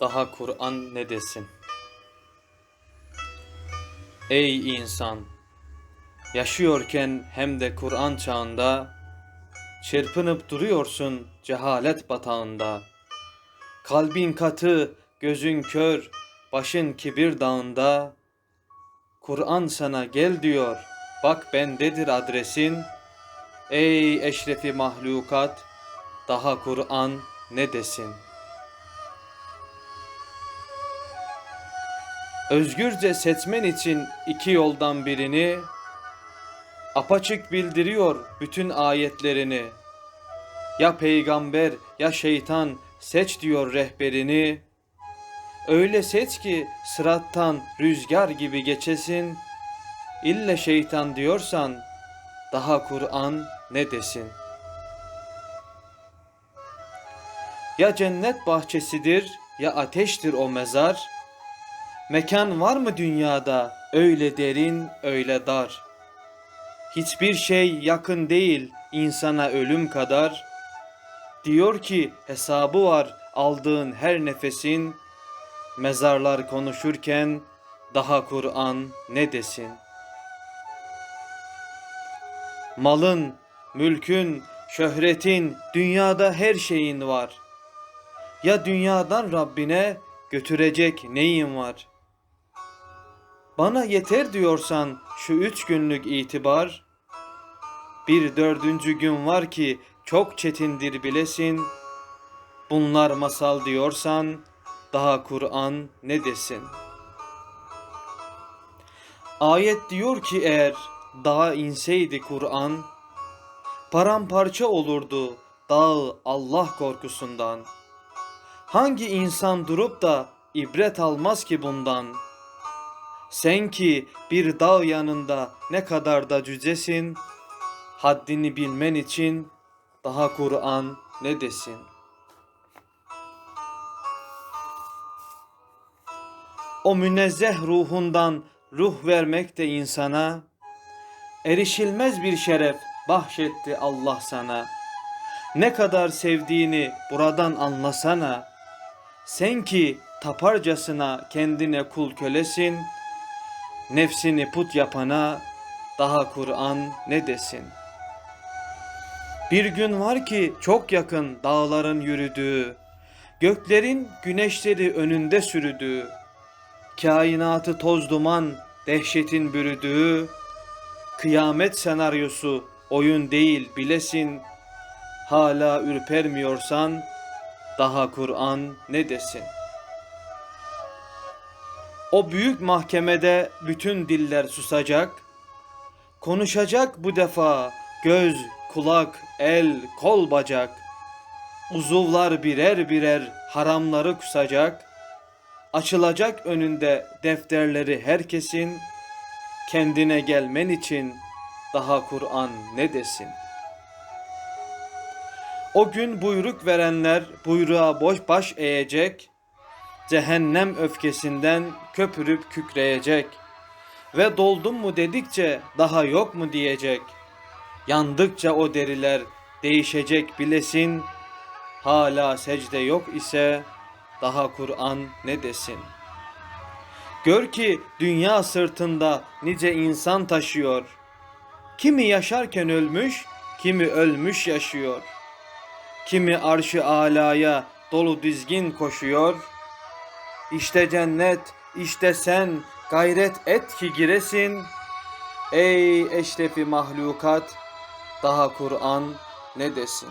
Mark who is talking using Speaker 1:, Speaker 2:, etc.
Speaker 1: Daha Kur'an ne desin? Ey insan! Yaşıyorken hem de Kur'an çağında Çırpınıp duruyorsun cehalet batağında. Kalbin katı, gözün kör, başın kibir dağında. Kur'an sana gel diyor, bak bendedir adresin. Ey eşrefi mahlukat, daha Kur'an ne desin? Özgürce seçmen için iki yoldan birini, apaçık bildiriyor bütün ayetlerini. Ya peygamber ya şeytan seç diyor rehberini. Öyle seç ki sırattan rüzgar gibi geçesin. İlle şeytan diyorsan daha Kur'an ne desin? Ya cennet bahçesidir ya ateştir o mezar. Mekan var mı dünyada öyle derin öyle dar? Hiçbir şey yakın değil insana ölüm kadar. Diyor ki hesabı var aldığın her nefesin. Mezarlar konuşurken daha Kur'an ne desin? Malın, mülkün, şöhretin, dünyada her şeyin var. Ya dünyadan Rabbine götürecek neyin var? Bana yeter diyorsan şu üç günlük itibar, bir dördüncü gün var ki çok çetindir bilesin. Bunlar masal diyorsan daha Kur'an ne desin? Ayet diyor ki eğer dağa inseydi Kur'an, paramparça olurdu dağ Allah korkusundan. Hangi insan durup da ibret almaz ki bundan? Sen ki bir dağ yanında ne kadar da cücesin, haddini bilmen için daha Kur'an ne desin? O münezzeh ruhundan ruh vermek de insana, erişilmez bir şeref bahşetti Allah sana. Ne kadar sevdiğini buradan anlasana. Sen ki taparcasına kendine kul kölesin, nefsini put yapana daha Kur'an ne desin? Bir gün var ki çok yakın dağların yürüdüğü, göklerin güneşleri önünde sürdüğü, kainatı toz duman dehşetin bürüdüğü, kıyamet senaryosu oyun değil bilesin, hala ürpermiyorsan daha Kur'an ne desin? O büyük mahkemede bütün diller susacak, konuşacak bu defa göz, kulak, el, kol, bacak. Uzuvlar birer birer haramları kusacak. Açılacak önünde defterleri herkesin. Kendine gelmen için daha Kur'an ne desin? O gün buyruk verenler buyruğa boş baş eğecek. Cehennem öfkesinden köpürüp kükreyecek. Ve doldum mu dedikçe daha yok mu diyecek. Yandıkça o deriler değişecek bilesin. Hala secde yok ise daha Kur'an ne desin? Gör ki dünya sırtında nice insan taşıyor. Kimi yaşarken ölmüş, kimi ölmüş yaşıyor. Kimi arşı alaya dolu dizgin koşuyor. İşte cennet, işte sen gayret et ki giresin. Ey eşrefi mahlukat, daha Kur'an ne desin?